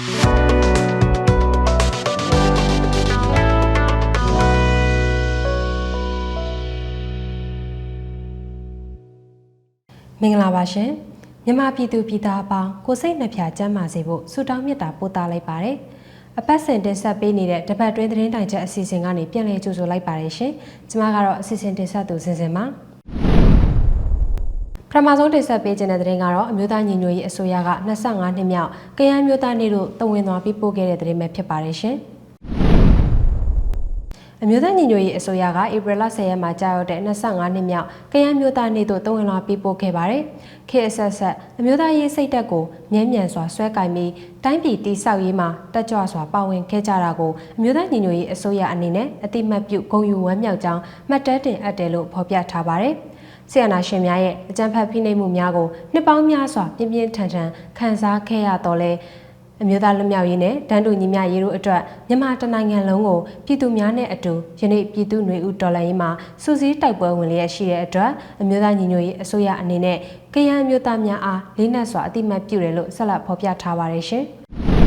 မင်္ဂလာပါရှင်မြန်မာပြည်သူပြည်သားအပေါင်းကိုစိတ်နှပြကျမ်းမာစေဖို့ဆုတောင်းမေတ္တာပို့သလိုက်ပါတယ်အပတ်စဉ်တင်ဆက်ပေးနေတဲ့တပတ်တွင်းသတင်းတိုင်ချက်အစီအစဉ်ကနေပြန်လည်ကြိုဆိုလိုက်ပါတယ်ရှင်ကျွန်မကတော့အစီအစဉ်တင်ဆက်သူစင်စင်ပါပထ မဆုံးတင်ဆက်ပေးခြင်းတဲ့သတင်းကတော့အမျိုးသားညီညွတ်ရေးအစိုးရက25နှစ်မြောက်ကရန်မျိုးသားနေ့တို့တဝင်သွားပြီးပို့ခဲ့တဲ့သတင်းပဲဖြစ်ပါတယ်ရှင်။အမျိုးသားညီညွတ်ရေးအစိုးရကဧပြီလ10ရက်မှာကြာရောက်တဲ့25နှစ်မြောက်ကရန်မျိုးသားနေ့သို့တဝင်လာပေးပို့ခဲ့ပါတယ်။ခေတ်အဆက်ဆက်အမျိုးသားရေးစိတ်ဓာတ်ကိုမြဲမြံစွာဆွဲကင်ပြီးတိုင်းပြည်တည်ဆောက်ရေးမှာတက်ကြွစွာပါဝင်ခဲ့ကြတာကိုအမျိုးသားညီညွတ်ရေးအစိုးရအနေနဲ့အတိမတ်ပြုဂုဏ်ယူဝမ်းမြောက်ကြောင်းမှတ်တမ်းတင်အပ်တယ်လို့ဖော်ပြထားပါတယ်။ ဆီယနာရှင်များရဲ့အကြံဖတ်ဖိနှိပ်မှုများကိုနှစ်ပေါင်းများစွာပြင်းပြင်းထန်ထန်ခံစားခဲ့ရတော့လဲအမျိုးသားလွတ်မြောက်ရေးနဲ့တန်းတူညီမျှရေးတို့အတွက်မြန်မာတနိုင်ငံလုံးကိုပြည်သူများနဲ့အတူယနေ့ပြည်သူ့ຫນွေဦးတော်လှန်ရေးမှာစူးစီးတိုက်ပွဲဝင်လျက်ရှိတဲ့အတွက်အမျိုးသားညီညွတ်ရေးအစိုးရအနေနဲ့ကရန်အမျိုးသားများအားလေးနက်စွာအတိမတ်ပြုတယ်လို့ဆက်လက်ဖော်ပြထားပါတယ်ရှင်။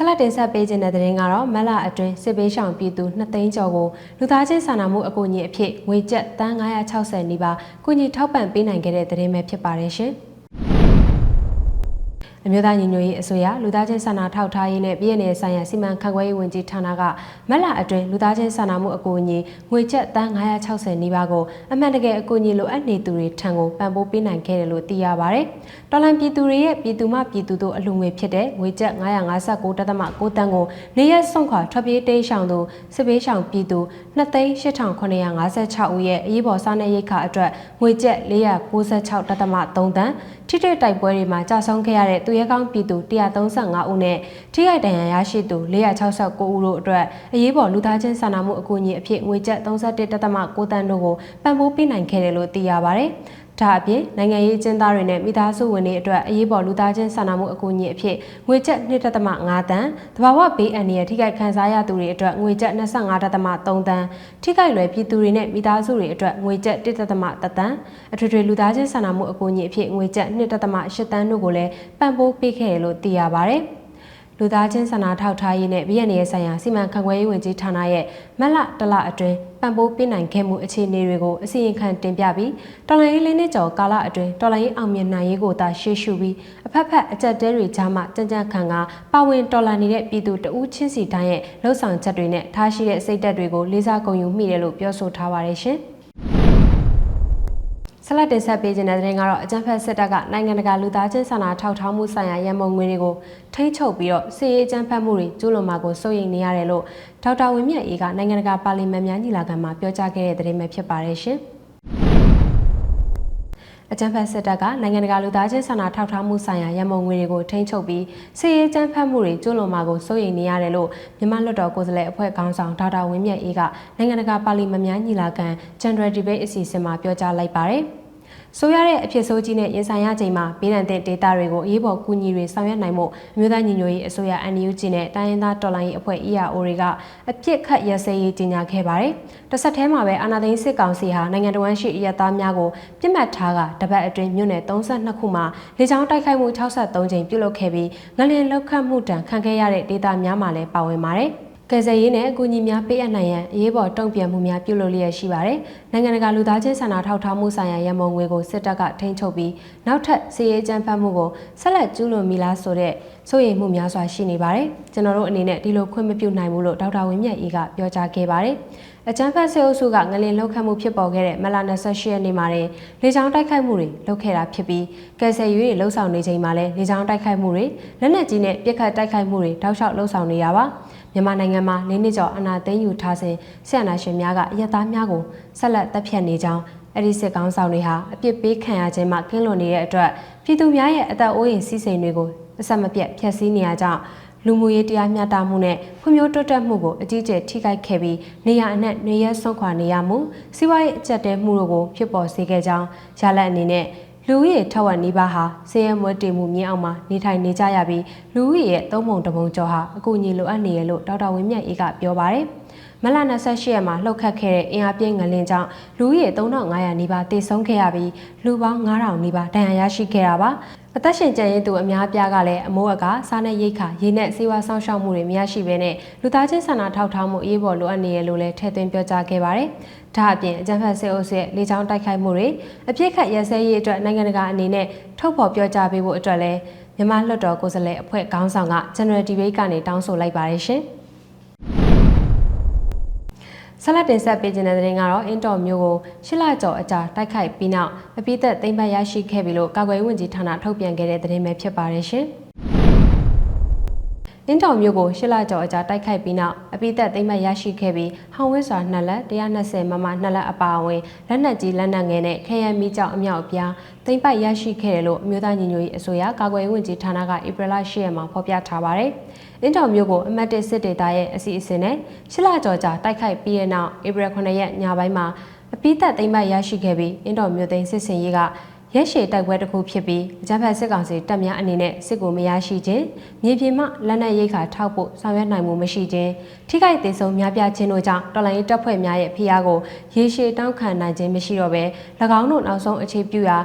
ဆက်လက်တင်ဆက်ပေးခြင်းတဲ့သတင်းကတော့မလအတွင်းစစ်ပေးဆောင်ပြည်သူ2သိန်းကျော်ကိုလူသားချင်းစာနာမှုအကူအညီအဖြစ်ငွေကျပ်တန်း960နီးပါးကူညီထောက်ပံ့ပေးနိုင်ခဲ့တဲ့သတင်းပဲဖြစ်ပါတယ်ရှင်။ အမျိုးသားညီညွတ်ရေးအစိုးရလူသားချင်းစာနာထောက်ထားရေးနဲ့ပြည်내ဆိုင်ရာစီမံခန့်ခွဲရေးဝန်ကြီးဌာနကမက်လာအတွင်းလူသားချင်းစာနာမှုအကူအညီငွေကျပ်တန်း960နီးပါးကိုအမှန်တကယ်အကူအညီလိုအပ်နေသူတွေထံကိုပံ့ပိုးပေးနိုင်ခဲ့တယ်လို့သိရပါဗျ။တော်လန်ပြည်သူတွေရဲ့ပြည်သူမှပြည်သူတို့အလှငွေဖြစ်တဲ့ငွေကျပ်959.6တန်းကိုနေရက်ဆုံးခွာထွက်ပြေးတိမ်းရှောင်သူစစ်ပေးရှောင်ပြည်သူ 2,8956ဦးရဲ့အရေးပေါ်စားနပ်ရိက္ခာအတွက်ငွေကျပ်496.3တန်းထိတဲ့တိုက်ပွဲတွေမှာကြာဆုံးခဲ့ရတဲ့သူရဲကောင်းပြည်သူ135ဦးနဲ့ထိခိုက်ဒဏ်ရာရရှိသူ469ဦးတို့အတွက်အရေးပေါ်လူသားချင်းစာနာမှုအကူအညီအဖြစ်ငွေကျပ်31.6တန်းတို့ကိုပံ့ပိုးပေးနိုင်ခဲ့တယ်လို့သိရပါဗျ။ ဒါအပြင်နိုင်ငံရေးကျင်းသားတွေနဲ့မိသားစုဝင်တွေအတွက်အရေးပေါ်လူသားချင်းစာနာမှုအကူအညီအဖြစ်ငွေကျပ်1.5တန်း၊တဘာဝဘေးအန္တရာယ်ထိခိုက်ခံစားရသူတွေအတွက်ငွေကျပ်25.3တန်း၊ထိခိုက်လွယ်ပြည်သူတွေနဲ့မိသားစုတွေအတွက်ငွေကျပ်1.3တန်းအထွေထွေလူသားချင်းစာနာမှုအကူအညီအဖြစ်ငွေကျပ်2.8တန်းတို့ကိုလည်းပံ့ပိုးပေးခဲ့တယ်လို့သိရပါဗျ။လူသားချင်းစာနာထောက်ထားရေးနဲ့ပြည်내ရဲ့ဆိုင်ရာစီမံခန့်ခွဲရေးဝန်ကြီးဌာနရဲ့မက်လတလအတွင်း ပံ့ပိုးပေးနိုင်ခဲ့မှုအခြေအနေတွေကိုအစီရင်ခံတင်ပြပြီးတော်လိုင်းရေးလေးနှစ်ကျော်ကာလအတွင်းတော်လိုင်းရေးအောင်မြင်နိုင်ရေးကိုသာရှေ့ရှုပြီးအဖက်ဖက်အကြက်တဲတွေကြားမှကြံ့ကြံ့ခံကပါဝင်တော်လှန်နေတဲ့ပြည်သူတဦးချင်းစီတိုင်းရဲ့လှုပ်ဆောင်ချက်တွေနဲ့ထားရှိတဲ့စိတ်သက်တွေကိုလေးစားဂုဏ်ယူမိတယ်လို့ပြောဆိုထားပါတယ်ရှင်။ ဆက်လက်တင်ဆက်ပေးခြင်းတဲ့တဲ့ကတော့အကြံဖက်စစ်တပ်ကနိုင်ငံတကာလူသားချင်းစာနာထောက်ထားမှုဆိုင်ရာရန်ပုံငွေတွေကိုထိန်းချုပ်ပြီးတော့စီရေးအကြံဖက်မှုတွေကျူးလွန်မှာကိုစိုးရိမ်နေရတယ်လို့ဒေါက်တာဝင်းမြတ်အေးကနိုင်ငံတကာပါလီမန်များညီလာခံမှာပြောကြားခဲ့တဲ့တဲ့ပဲဖြစ်ပါတယ်ရှင် အကြံဖက်စစ်တပ်ကနိုင်ငံတကာလူသားချင်းစာနာထောက်ထားမှုဆိုင်ရာရန်ပုံငွေတွေကိုထိန်းချုပ်ပြီးစီရေးကြမ်းဖက်မှုတွေကျူးလွန်မှာကိုစိုးရိမ်နေရတယ်လို့မြန်မာလွှတ်တော်ကိုယ်စားလှယ်အဖွဲ့ခေါင်းဆောင်ဒေါက်တာဝင်းမြတ်အေးကနိုင်ငံတကာပါလီမန်များညီလာခံ General Debate အစီအစဉ်မှာပြောကြားလိုက်ပါတယ်။ ဆိုရတဲ့အဖြစ်ဆိုးကြီးနဲ့ရင်ဆိုင်ရချိန်မှာပြည်내တဲ့ဒေတာတွေကိုအရေးပေါ်ကူညီတွေဆောင်ရွက်နိုင်မှုအမျိုးသားညီညွတ်ရေးအစိုးရ NUG နဲ့တိုင်းရင်းသားတော်လှန်ရေးအဖွဲ့ EAO တွေကအပြစ်ခတ်ရစဲရေးကြီးညာခဲ့ပါတယ်။တစ်ဆက်တည်းမှာပဲအာဏာသိမ်းစစ်ကောင်စီဟာနိုင်ငံတော်ဝန်ရှိအရသားများကိုပြစ်မှတ်ထားကတပတ်အတွင်းမြို့နယ်32ခုမှာလေကြောင်းတိုက်ခိုက်မှု63ကြိမ်ပြုလုပ်ခဲ့ပြီးငလျင်လောက်ခတ်မှုတံခံခဲ့ရတဲ့ဒေတာများမှာလည်းပါဝင်ပါတယ်။ ကယ်ဆယ်ရေးနဲ့အကူအညီများပေးအပ်နိုင်ရန်အရေးပေါ်တုံ့ပြန်မှုများပြုလုပ်လျက်ရှိပါတယ်။နိုင်ငံတကာလူသားချင်းစာနာထောက်ထားမှုဆိုင်ရာရန်ပုံငွေကိုစစ်တပ်ကထိန်းချုပ်ပြီးနောက်ထပ်စီရေးကြမ်းဖက်မှုကိုဆက်လက်ကျူးလွန်မိလားဆိုတဲ့စိုးရိမ်မှုများစွာရှိနေပါတယ်။ကျွန်တော်တို့အနေနဲ့ဒီလိုခွင့်မပြုနိုင်ဘူးလို့ဒေါက်တာဝင်းမြတ်အေးကပြောကြားခဲ့ပါတယ်။အကြံဖတ်ဆေးအုပ်စုကငလင်လောက်ခတ်မှုဖြစ်ပေါ်ခဲ့တဲ့မလာ28ရက်နေ့မှာလေလေကြောင်းတိုက်ခိုက်မှုတွေလုပ်ခဲ့တာဖြစ်ပြီးကယ်ဆယ်ရေးတွေလှုပ်ဆောင်နေချိန်မှာလည်းလေကြောင်းတိုက်ခိုက်မှုတွေလက်နက်ကြီးနဲ့ပစ်ခတ်တိုက်ခိုက်မှုတွေတောက်လျှောက်လှုပ်ဆောင်နေရပါ မြန်မာနိုင်ငံမှာ၄နှစ်ကျော်အနာသိမ်းယူထားစဉ်ဆရာနာရှင်များကအယက်သားများကိုဆက်လက်တပ်ဖြတ်နေကြောင်းအဲ့ဒီစစ်ကောင်းဆောင်တွေဟာအပြစ်ပေးခံရခြင်းမှကင်းလွန်နေတဲ့အတွက်ပြည်သူများရဲ့အသက်အိုးအိမ်စီးစိမ်တွေကိုအဆက်မပြတ်ဖျက်ဆီးနေရကြောင်းလူမှုရေးတရားမျှတမှုနဲ့ဖွံ့ဖြိုးတိုးတက်မှုကိုအကြီးအကျယ်ထိခိုက်ခဲ့ပြီးနေရအနှံ့နေရဆုံးခွာနေရမှုစီးပွားရေးအကျပ်တဲမှုတို့ကိုဖြစ်ပေါ်စေခဲ့ကြောင်းရလက်အနေနဲ့ လူဦးရေထက်ဝက်နီးပါးဟာဆေးရဲမွဲတေမှုမြင်းအောင်မှာနေထိုင်နေကြရပြီးလူဦးရေရဲ့သုံးပုံတစ်ပုံကျော်ဟာအကူအညီလိုအပ်နေရလို့ဒေါက်တာဝင်းမြတ်အေးကပြောပါတယ်မလ28ရက်မှာလှုပ်ခတ်ခဲ့တဲ့အင်အားပြင်းငလင်ကြောင့်လူဦးရေ3500နီးပါးတေဆုံးခဲ့ရပြီးလူပေါင်း9000နီးပါးဒဏ်ရာရရှိခဲ့တာပါအသက်ရှင်ကျန်ရည်သူအများအပြားကလည်းအမိုးအကာစားနဲ့ရိတ်ခါရေနဲ့ဆေးဝါးဆောင်ရှောက်မှုတွေမရရှိဘဲနဲ့လူသားချင်းစာနာထောက်ထားမှုအရေးပေါ်လိုအပ်နေရလို့လည်းထည့်သွင်းပြောကြားခဲ့ပါတယ်။ ဒါအပြင်အကြံဖတ်စစ်အုပ်စုရဲ့လေကြောင်းတိုက်ခိုက်မှုတွေအပြစ်ခတ်ရစဲရေးအတွက်နိုင်ငံတကာအနေနဲ့ထုတ်ဖော်ပြောကြားပေးဖို့အတွက်လည်းမြန်မာလွှတ်တော်ကိုယ်စားလှယ်အဖွဲ့ခေါင်းဆောင်က General Debate ကနေတောင်းဆိုလိုက်ပါတယ်ရှင်။ဆက်လက်တင်ဆက်ပေးခြင်းတဲ့တဲ့ရင်ကတော့အင်တော်မျိုးကိုရှစ်လကျော်အကြာတိုက်ခိုက်ပြီးနောက်အပိသက်သိမ်းပတ်ရရှိခဲ့ပြီလို့ကာကွယ်ရေးဝန်ကြီးဌာနထုတ်ပြန်ခဲ့တဲ့သတင်းပဲဖြစ်ပါတယ်ရှင်။ အင်တော်မျိုးကိုရှစ်လကျော်အကြာတိုက်ခိုက်ပြီးနောက်အပိသက်သိမ်းပတ်ရရှိခဲ့ပြီးဟောင်ဝစ်စွာနှစ်လက်120မမနှစ်လက်အပါအဝင်လက်နက်ကြီးလက်နက်ငယ်နဲ့ခရမ်းမီကြောက်အမြောက်အပြားသိမ်းပတ်ရရှိခဲ့တယ်လို့အမျိုးသားညီညွတ်ရေးအစိုးရကာကွယ်ရေးဝန်ကြီးဌာနကဧပြီလ10ရက်မှာဖော်ပြထားပါတယ်။အင်တော်မျိုးကိုအမတ်တစ်စစ်ဒေတာရဲ့အစီအစဉ်နဲ့ရှစ်လကျော်ကြာတိုက်ခိုက်ပြီးတဲ့နောက်ဧပြီ9ရက်ညပိုင်းမှာအပိသက်သိမ်းပတ်ရရှိခဲ့ပြီးအင်တော်မျိုးသိမ်းစစ်စင်ရေးက ရက်ရှည်တိုက်ပွဲတစ်ခုဖြစ်ပြီးအကြမ်းဖက်စစ်ကောင်စီတပ်များအနေနဲ့စစ်ကိုမရရှိခြင်းမြေပြင်မှလက်နက်ရိတ်ခါထောက်ဖို့ဆောင်ရွက်နိုင်မှုမရှိခြင်းထိခိုက်ဒေဆုံးများပြားခြင်းတို့ကြောင့်တော်လိုင်းတပ်ဖွဲ့များရဲ့ဖိအားကိုရေရှည်တောင်းခံနိုင်ခြင်းမရှိတော့ဘဲ၎င်းတို့နောက်ဆုံးအခြေပြုရာ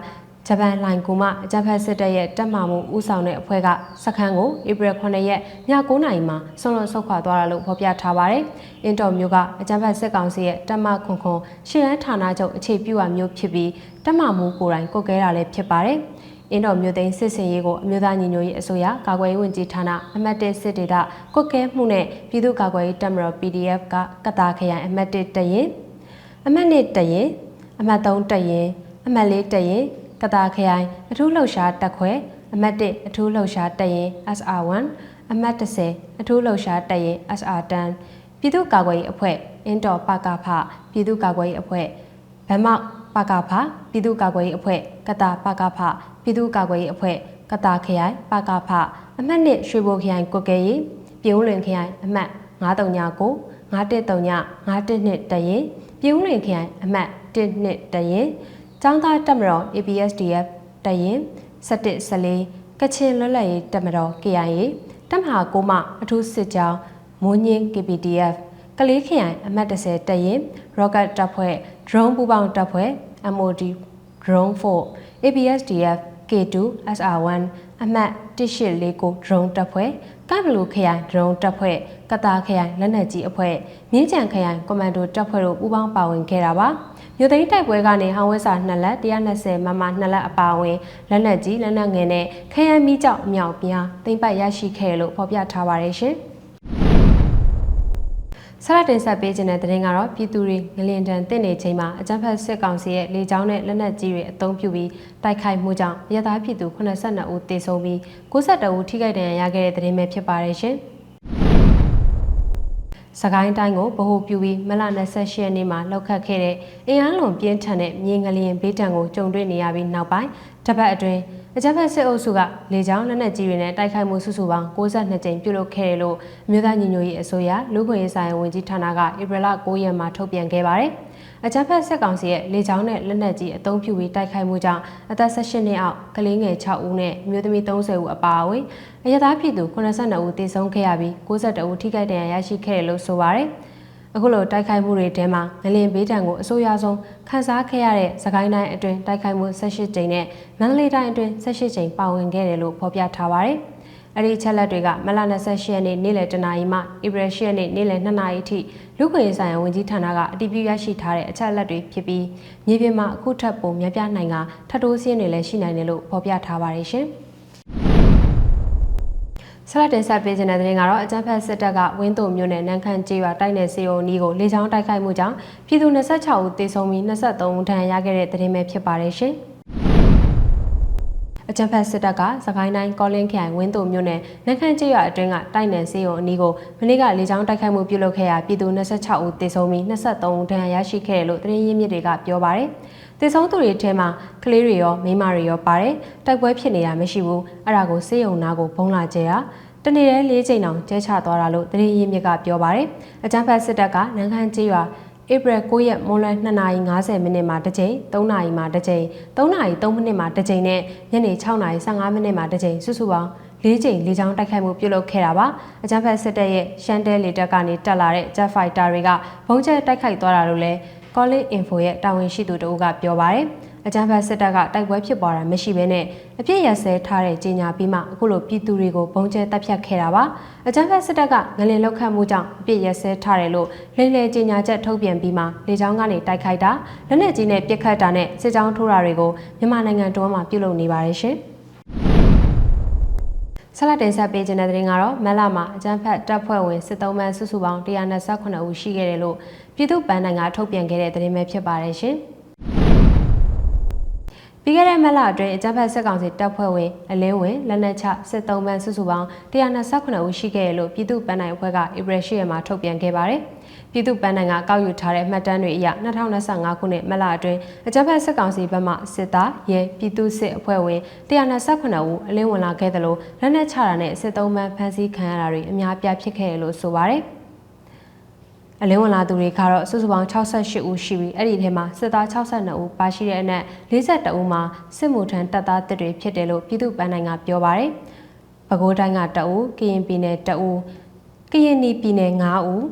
ဂျပန်လိုင်ကူမှအကြမ်းဖက်စစ်တပ်ရဲ့တပ်မမှုဦးဆောင်တဲ့အဖွဲ့ကစခန်းကိုဧပြီ9ရက်ည9:00နာရီမှာဆွန့်လွတ်ဆုတ်ခွာသွားတာလို့ဖော်ပြထားပါတယ်။အင်တော်မျိုးကအကြမ်းဖက်စစ်ကောင်စီရဲ့တပ်မခွန်ခွန်ရှေ့ရန်ဌာနချုပ်အခြေပြုအမျိုးဖြစ်ပြီးတပ်မမှုကိုယ်တိုင်ကုတ်ကဲတာလည်းဖြစ်ပါတယ်။အင်းတော်မျိုးသိန်းစစ်စင်ရေးကိုအမျိုးသားညီညွတ်ရေးအစိုးရကာကွယ်ရေးဝန်ကြီးဌာနအမှတ်၁စစ်ဒေသကွက်ကဲမှုနဲ့ပြည်သူ့ကာကွယ်ရေးတပ်မတော် PDF ကကတာခရိုင်အမှတ်၁တရင်အမှတ်၂တရင်အမှတ်3တရင်အမှတ်၄တရင် ကတာခရိုင်အထူးလှုပ်ရှားတက်ခွဲအမှတ်1အထူးလှုပ်ရှားတက်ရင် SR1 အမှတ်30အထူးလှုပ်ရှားတက်ရင် SR10 ပြည်သူ့ကာကွယ်ရေးအဖွဲ့အင်းတော်ပကဖပြည်သူ့ကာကွယ်ရေးအဖွဲ့ဗမောက်ပကဖပြည်သူ့ကာကွယ်ရေးအဖွဲ့ကတာပကဖပြည်သူ့ကာကွယ်ရေးအဖွဲ့ကတာခရိုင်ပကဖအမှတ်1ရွှေဘိုခရိုင်ကုတ်ကဲရေးပြုံးလွင်ခရိုင်အမှတ်939 913 912တရင်ပြုံးလွင်ခရိုင်အမှတ်12တရင် ចောင်းသားတက်မတော် ABSDF တရင်17 14ကချင်လွတ်လပ်ရေးတက်မတော် KIA တက်မဟာကိုမှအထူးစစ်ကြောင်းမိုးညင်း KPDF ကလေးခရိုင်အမှတ်30တက်ရင် Rocket တပ်ဖွဲ့ Drone ပူပေါင်းတပ်ဖွဲ့ MOD Drone 4 ABSDF K2 SR1 အမှတ်1849 drone တပ်ဖွဲ့ကဘလူခရိုင် drone တပ်ဖွဲ့ကတာခရိုင်လက်နက်ကြီးအဖွဲ့မြင်းကြံခရိုင်ကွန်မန်ဒိုတပ်ဖွဲ့တို့ပူးပေါင်းပါဝင်ခဲ့တာပါ မြို့သိမ်းတိုက်ပွဲကနေဟောင်းဝဲစာ2လက်120မမ2လက်အပါအဝင်လက်နက်ကြီးလက်နက်ငယ်နဲ့ခရမ်းမီးကြောက်အမြောက်ပြားသိမ့်ပတ်ရရှိခဲ့လို့ဖော်ပြထားပါတယ်ရှင်ဆရာတင်ဆက်ပေးခြင်းတဲ့တင်ကတော့ပြည်သူတွေငလင်တန်တင့်နေချိန်မှာအကြမ်းဖက်စစ်ကောင်စီရဲ့လေကြောင်းနဲ့လက်နက်ကြီးတွေအသုံးပြုပြီးတိုက်ခိုက်မှုကြောင့်ရသားပြည်သူ82ဦးသေဆုံးပြီး92ဦးထိခိုက်ဒဏ်ရာရခဲ့တဲ့သတင်းပဲဖြစ်ပါတယ်ရှင်။ စကိုင်းတိုင်းကိုဗဟိုပြုပြီးမလ28ရက်နေ့မှာလောက်ခတ်ခဲ့တဲ့အင်အားလွန်ပြင်းထန်တဲ့မြေငလျင်ဘေးတံကိုကြုံတွေ့နေရပြီးနောက်ပိုင်းတပတ်အတွင်းအကြမ်းဖက်စစ်အုပ်စုကလေကြောင်းလက်နက်ကြီးတွေနဲ့တိုက်ခိုက်မှုစုစုပေါင်း62ကြိမ်ပြုလုပ်ခဲ့တယ်လို့အမျိုးသားညီညွတ်ရေးအစိုးရလူ့ခွင့်ရေးဆိုင်ရာဝန်ကြီးဌာနကဧပြီလ9ရက်မှာထုတ်ပြန်ခဲ့ပါတယ်။ အကြမ်းဖက်စစ်ကောင်စီရဲ့လေကြောင်းနဲ့လက်နက်ကြီးအုံပြုပြီးတိုက်ခိုက်မှုကြောင့်အသက်18နှစ်အောက်ကလေးငယ်6ဦးနဲ့မျိုးသမီး30ဦးအပါအဝင်အရသားပြည်သူ82ဦးသေဆုံးခဲ့ရပြီး62ဦးထိခိုက်ဒဏ်ရာရရှိခဲ့တယ်လို့ဆိုပါတယ်။အခုလိုတိုက်ခိုက်မှုတွေထဲမှာငလင်ဘေးတံကိုအဆိုးရဆုံးခန်းစားခဲ့ရတဲ့စကိုင်းတိုင်းအတွင်းတိုက်ခိုက်မှု18ကြိမ်နဲ့မန္တလေးတိုင်းအတွင်း18ကြိမ်ပါဝင်ခဲ့တယ်လို့ဖော်ပြထားပါတယ်။ အဲ့ဒီချက်လက်တွေကမလ28ရက်နေ့နေ့လယ်တနာရီမှဧပြီ10ရက်နေ့နေ့လယ်2နာရီအထိလူခွင့်ရေးဆိုင်ရာဝန်ကြီးဌာနကအတည်ပြုရရှိထားတဲ့အချက်လက်တွေဖြစ်ပြီးမြေပြင်မှာအခုထပ်ပုံများပြားနိုင်ကထပ်တိုးစင်းတွေလည်းရှိနိုင်တယ်လို့ဖော်ပြထားပါတယ်ရှင်။ဆရာတင်ဆက်ပေးခြင်းတဲ့တဲ့ကတော့အကြမ်းဖက်စစ်တပ်ကဝင်းတုံမြို့နယ်နန်းခမ်းကျေးရွာတိုက်နယ်စီယုံနီးကိုလေကြောင်းတိုက်ခိုက်မှုကြောင့်ပြည်သူ26ဦးသေဆုံးပြီး23ဦးဒဏ်ရာရခဲ့တဲ့တဲ့တင်ပဲဖြစ်ပါတယ်ရှင်။ အကြံဖက်စစ်တပ်ကစကိုင်းတိုင်းကောလင်းခရိုင်ဝင်းတုံမြို့နယ်နခန့်ကျေးရွာအတွင်းကတိုက်နယ်စေးရုံအနီးကိုမနေ့ကလေကြောင်းတိုက်ခိုက်မှုပြုလုပ်ခဲ့ရာပြည်သူ26ဦးသေဆုံးပြီး23ဦးဒဏ်ရာရရှိခဲ့တယ်လို့သတင်းရင်းမြစ်တွေကပြောပါတယ်။သေဆုံးသူတွေထဲမှာကလေးတွေရောမိန်းမတွေရောပါတယ်။တိုက်ပွဲဖြစ်နေတာမရှိဘူး။အဲ့ဒါကိုစေးရုံနာကိုဘုံလာကျဲတာတနေ့တည်း၄ချိန်တောင်ကျဲချသွားတာလို့သတင်းရင်းမြစ်ကပြောပါတယ်။အကြံဖက်စစ်တပ်ကနန်းခမ်းကျေးရွာ ဧပြီ9ရက်မွန်းလွဲ2:50မိနစ်မှာတစ်ကြိမ်3နာရီမှာတစ်ကြိမ်3နာရီ3မိနစ်မှာတစ်ကြိမ်နဲ့ညနေ6နာရီ15မိနစ်မှာတစ်ကြိမ်စုစုပေါင်း၄ကြိမ်လေကြောင်းတိုက်ခိုက်မှုပြုလုပ်ခဲ့တာပါအကြမ်းဖက်စစ်တပ်ရဲ့ရှမ်းတဲလေတပ်ကနေတက်လာတဲ့ Jet Fighter တွေကဘုံကျဲတိုက်ခိုက်သွားတာလို့လည်း Calling Info ရဲ့တာဝန်ရှိသူတို့ကပြောပါတယ် အကြမ်းဖက်စစ်တပ်ကတိုက်ပွဲဖြစ်ပွားတာမရှိဘဲနဲ့အပြစ်ရစဲထားတဲ့ကြေညာပြီးမှအခုလိုပြည်သူတွေကိုဘုံကျဲတပ်ဖြတ်ခဲ့တာပါအကြမ်းဖက်စစ်တပ်ကငလင်လောက်ခတ်မှုကြောင့်အပြစ်ရစဲထားတယ်လို့လိမ့်လေကြေညာချက်ထုတ်ပြန်ပြီးမှလေကြောင်းကနေတိုက်ခိုက်တာလက်နက်ကြီးနဲ့ပစ်ခတ်တာနဲ့စစ်ကြောင်းထိုးတာတွေကိုမြန်မာနိုင်ငံတော်မှာပြုလုပ်နေပါတယ်ရှင်ဆက်လက်တင်ဆက်ပေးခြင်းတဲ့တဲ့ရင်ကတော့မက်လာမှာအကြမ်းဖက်တပ်ဖွဲ့ဝင်စစ်သုံးမှန်းစုစုပေါင်း128ဦးရှိခဲ့တယ်လို့ပြည်သူ့ပန်းနိုင်ကထုတ်ပြန်ခဲ့တဲ့သတင်းပဲဖြစ်ပါတယ်ရှင်။ ပြီးခဲ့တဲ့မက်လအတွင်းအကြမ်းဖက်စစ်ကောင်စီတပ်ဖွဲ့ဝင်အလင်းဝင်လက်နက်ချစစ်သုံးပန်းစုစုပေါင်း129ဦးရှိခဲ့တယ်လို့ပြည်သူ့ပန်းနိုင်အဖွဲ့ကဧပြီ10ရက်မှာထုတ်ပြန်ခဲ့ပါတယ်။ပြည်သူ့ပန်းနိုင်ကကောက်ယူထားတဲ့မှတ်တမ်းတွေအရ2025ခုနှစ်မက်လအတွင်းအကြမ်းဖက်စစ်ကောင်စီဘက်မှစစ်သားရဲပြည်သူ့စစ်အဖွဲ့ဝင်129ဦးအလင်းဝင်လာခဲ့တယ်လို့လက်နက်ချတာနဲ့စစ်သုံးပန်းဖမ်းဆီးခံရတာတွေအများပြားဖြစ်ခဲ့တယ်လို့ဆိုပါတယ်။ အလင်းဝင်လာသူတွေကတော့စုစုပေါင်း68ဦးရှိပြီးအဲ့ဒီထဲမှာစစ်သား62ဦးပါရှိတဲ့အနက်42ဦးမှာစစ်မှုထမ်းတပ်သားတစ်တွေဖြစ်တယ်လို့ပြည်သူ့ပန်းနိုင်ကပြောပါရယ်။ပဲခူးတိုင်းကတအူးကရင်ပြည်နယ်တအူးကရင်ပြည်နယ်9ဦး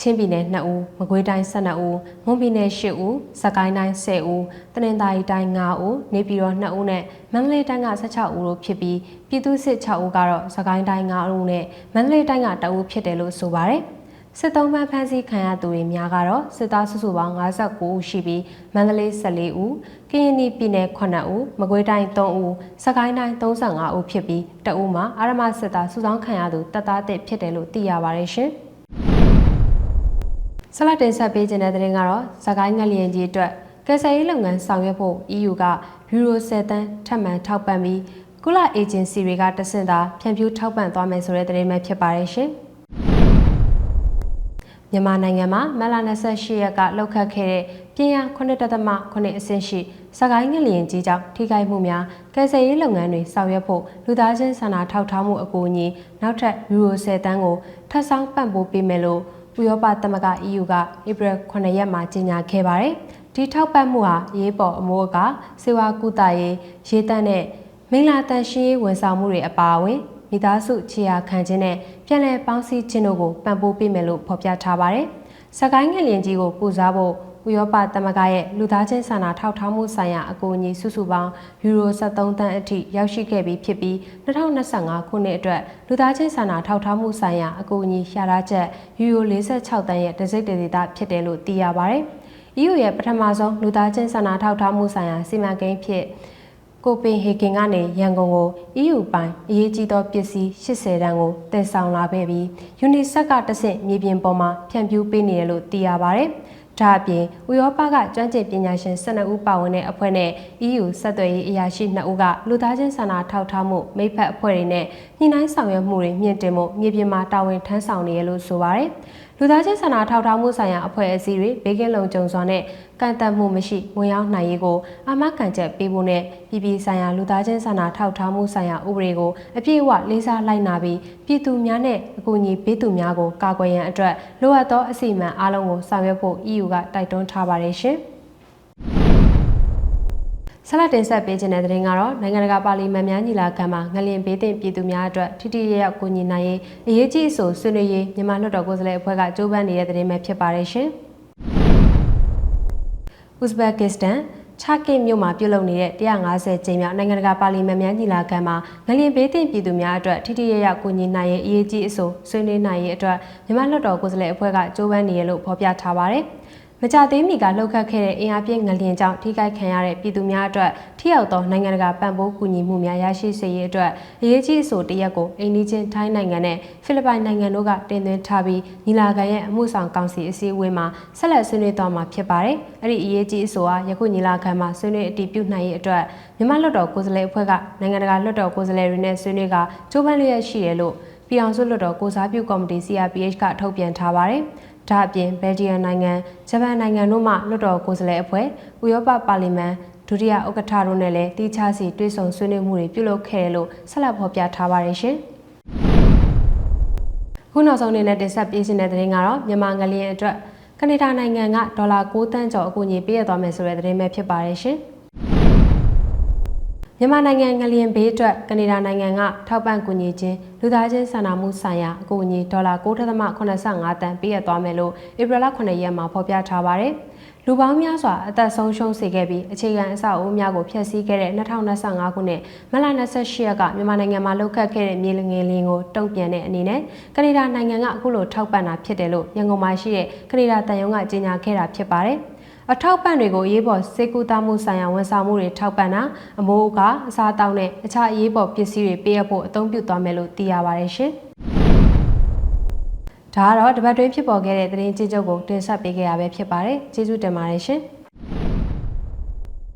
ချင်းပြည်နယ်2ဦးမကွေးတိုင်း12ဦးမွန်ပြည်နယ်10ဦးစကိုင်းတိုင်း10ဦးတနင်္သာရီတိုင်း9ဦးနေပြည်တော်2ဦးနဲ့မန္တလေးတိုင်းက16ဦးတို့ဖြစ်ပြီးပြည်သူ့စစ်6ဦးကတော့စကိုင်းတိုင်း9ဦးနဲ့မန္တလေးတိုင်းက2ဦးဖြစ်တယ်လို့ဆိုပါရယ်။ စစ်သုံးပန်းဖမ်းဆီးခံရသူတွေများကတော့စစ်သားစုစုပေါင်း59ဦးရှိပြီးမန္တလေး14ဦးကရင်ပြည်နယ်9ဦးမကွေးတိုင်း3ဦးစကိုင်းတိုင်း35ဦးဖြစ်ပြီးတအူးမှာအာရမစစ်သားစုဆောင်ခံရသူတပ်သားတစ်ဖြစ်တယ်လို့သိရပါတယ်ရှင်ဆလတ်တင်ဆက်ပေးခြင်းတဲ့တဲ့ရင်ကတော့စကိုင်းငလျင်ကြီးအတွက်ကယ်ဆယ်ရေးလုပ်ငန်းဆောင်ရွက်ဖို့ EU ကယူရို10တန်းထပ်မံထောက်ပံ့ပြီးကုလအေဂျင်စီတွေကတဆင့်သာဖြန့်ဖြူးထောက်ပံ့သွားမယ်ဆိုတဲ့သတင်းပဲဖြစ်ပါတယ်ရှင်။ မြန်မာနိုင်ငံမှာမလ28ရက်ကလှုပ်ခတ်ခဲ့တဲ့ပြင်းအား9.8အဆင့်ရှိစကိုင်းငလျင်ကြီးကြောင့်ထိခိုက်မှုများကယ်ဆယ်ရေးလုပ်ငန်းတွေဆောင်ရွက်ဖို့လူသားချင်းစာနာထောက်ထားမှုအကူအညီနောက်ထပ်ယူရို10တန်းကိုထပ်ဆောင်ပံ့ပိုးပေးမယ်လို့ဥရောပသမဂ္ဂ EU ကဧပြီ9ရက်မှာကြေညာခဲ့ပါတယ်။ဒီထောက်ပံ့မှုဟာရေးပေါ်အမိုးအကာစေဝါကုသရေးရေးတန်းနဲ့မိလာတန်ရှင်းရေးဝန်ဆောင်မှုတွေအပါအဝင် မိသားစုခြေရာခံခြင်းနဲ့ပြည်내ပေါင်းစည်းခြင်းတို့ကိုပံ့ပိုးပေးမယ်လို့ဖော်ပြထားပါတယ်။စကိုင်းငလျင်ကြီးကိုပူဇော်ဖို့ဥရောပသမဂ္ဂရဲ့လူသားချင်းစာနာထောက်ထားမှုဆိုင်ရာအကူအညီစုစုပေါင်းယူရို73တန်းအထိရောက်ရှိခဲ့ပြီးဖြစ်ပြီး2025ခုနှစ်အတွက်လူသားချင်းစာနာထောက်ထားမှုဆိုင်ရာအကူအညီရှာထားချက်ယူရို46တန်းရဲ့တစိမ့်တည်တာဖြစ်တယ်လို့သိရပါတယ်။ EU ရဲ့ပထမဆုံးလူသားချင်းစာနာထောက်ထားမှုဆိုင်ရာစီမံကိန်းဖြစ် ကိုပင်ဟေကင်ကနေရန်ကုန်ကို EU ပိုင်းအရေးကြီးသောပစ္စည်း80တန်းကိုတည်ဆောင်လာခဲ့ပြီး UNICEF ကတဆင့်မြေပြင်ပေါ်မှာဖြန့်ဖြူးပေးနေတယ်လို့သိရပါဗျ။ဒါအပြင်ဥရောပကကျွမ်းကျင်ပညာရှင်12ဦးပါဝင်တဲ့အဖွဲ့နဲ့ EU ဆက်သွယ်ရေးအရာရှိ2ဦးကလူသားချင်းစာနာထောက်ထားမှုမိဖက်အဖွဲ့တွေနဲ့ညှိနှိုင်းဆောင်ရွက်မှုတွေမြင့်တင်မှုမြေပြင်မှာတာဝန်ထမ်းဆောင်နေရလို့ဆိုပါတယ်။လူသားချင်းစာနာထောက်ထားမှုဆိုင်ရာအဖွဲ့အစည်းတွေဘေးကင်းလုံခြုံစွာနဲ့ကန့်သတ်မှုမရှိဝင်ရောက်နိုင်ရေးကိုအာမခံချက်ပေးဖို့နဲ့ပြည်ပြည်ဆိုင်ရာလူသားချင်းစာနာထောက်ထားမှုဆိုင်ရာဥပဒေကိုအပြည့်အဝလေးစားလိုက်နာပြီးပြည်သူများနဲ့အကူအညီပေးသူများကိုကာကွယ်ရန်အတွက်လိုအပ်သောအစီအမံအားလုံးကိုဆောင်ရွက်ဖို့ EU ကတိုက်တွန်းထားပါတယ်ရှင်။ ဆက်လက်တင်ဆက်ပေးခြင်းတဲ့တဲ့ရင်ကတော့နိုင်ငံတကာပါလီမန်များညီလာခံမှာငလျင်ဘေးသင့်ပြည်သူများအတွက်ထိထိရရောက်ကူညီနိုင်ရေးအရေးကြီးအဆိုဆွေးနွေးရေးမြန်မာလွှတ်တော်ကိုယ်စားလှယ်အဖွဲ့ကကြိုးပမ်းနေတဲ့တဲ့ရင်ပဲဖြစ်ပါတယ်ရှင်။ဥဇဘက်ကစ္စတန်ချာကစ်မြို့မှာပြုလုပ်နေတဲ့150ကြိမ်မြောက်နိုင်ငံတကာပါလီမန်များညီလာခံမှာငလျင်ဘေးသင့်ပြည်သူများအတွက်ထိထိရရောက်ကူညီနိုင်ရေးအရေးကြီးအဆိုဆွေးနွေးနိုင်ရေးအတွက်မြန်မာလွှတ်တော်ကိုယ်စားလှယ်အဖွဲ့ကကြိုးပမ်းနေရလို့ဖော်ပြထားပါတယ်။ မကြသေးမီကလှုပ်ခတ်ခဲ့တဲ့အင်အားပြင်းငလျင်ကြောင့်ထိခိုက်ခံရတဲ့ပြည်သူများအတွက်ထိရောက်သောနိုင်ငံတကာပံ့ပိုးကူညီမှုများရရှိစေရေးအတွက်အရေးကြီးအဆိုတရက်ကိုအိန္ဒိချင်းထိုင်းနိုင်ငံနဲ့ဖိလစ်ပိုင်နိုင်ငံတို့ကတင်သွင်းထားပြီးညီလာခံရဲ့အမှုဆောင်ကောင်စီအစည်းအဝေးမှာဆက်လက်ဆွေးနွေးသွားမှာဖြစ်ပါတယ်။အဲ့ဒီအရေးကြီးအဆိုဟာယခုညီလာခံမှာဆွေးနွေးအတည်ပြုနိုင်ရေးအတွက်မြန်မာလွှတ်တော်ကိုယ်စားလှယ်အဖွဲ့ကနိုင်ငံတကာလွှတ်တော်ကိုယ်စားလှယ်တွေနဲ့ဆွေးနွေးကကြိုးပမ်းလျက်ရှိတယ်လို့ပြည်အောင်စုလွှတ်တော်ကိုစားပြုကော်မတီ CRPH ကထုတ်ပြန်ထားပါတယ်။ ဒါအပြင်ဘယ်လ်ဂျီယံနိုင်ငံဂျပန်နိုင်ငံတို့မှလွှတ်တော်ကိုယ်စားလှယ်အဖွဲ့ဥရောပပါလီမန်ဒုတိယဥက္ကဋ္ဌတို့နဲ့လည်းတီးခြားစီတွေ့ဆုံဆွေးနွေးမှုတွေပြုလုပ်ခဲ့တယ်လို့ဆက်လက်ဖော်ပြထားပါတယ်ရှင်။ခုနောက်ဆုံးအနေနဲ့တင်ဆက်ပေးခြင်းတဲ့သတင်းကတော့မြန်မာငလျင်အတွက်ကနေဒါနိုင်ငံကဒေါ်လာ6တန်းကျော်အကူအညီပေးရသွားမယ်ဆိုတဲ့သတင်းပဲဖြစ်ပါတယ်ရှင်။ မြန်မာနိုင်ငံငလျင်ဘေးအတွက်ကနေဒါနိုင်ငံကထောက်ပံ့ကူညီခြင်းလူသားချင်းစာနာမှုဆိုင်ရာအကူအညီဒေါ်လာ9.85တန်ပေးရသွားမယ်လို့ဧပြီလ9ရက်မှာဖော်ပြထားပါတယ်။လူပေါင်းများစွာအသက်ဆုံးရှုံးစေခဲ့ပြီးအခြေခံအဆောက်အဦများကိုဖျက်ဆီးခဲ့တဲ့2025ခုနှစ်မလ28ရက်ကမြန်မာနိုင်ငံမှာလှုပ်ခတ်ခဲ့တဲ့မြေငယ်လင်းကိုတုံ့ပြန်တဲ့အနေနဲ့ကနေဒါနိုင်ငံကအခုလိုထောက်ပံ့တာဖြစ်တယ်လို့ရန်ကုန်မှာရှိတဲ့ကနေဒါတန်ယုံကကြေညာခဲ့တာဖြစ်ပါတယ်။ အထောက်ပံ့တွေကိုအရေးပေါ်စေကူတာမှုဆိုင်ရာဝန်ဆောင်မှုတွေထောက်ပံ့တာအမိုးအကာအစားအသောက်နဲ့အခြားအရေးပေါ်ပစ္စည်းတွေပေးအပ်ဖို့အသုံးပြုသွားမယ်လို့သိရပါတယ်ရှင်။ဒါကတော့တပတ်တွင်းဖြစ်ပေါ်ခဲ့တဲ့သတင်းကြေးချုပ်ကိုတင်ဆက်ပေးခဲ့ရပဲဖြစ်ပါတယ်။ကျေးဇူးတင်ပါတယ်ရှင်။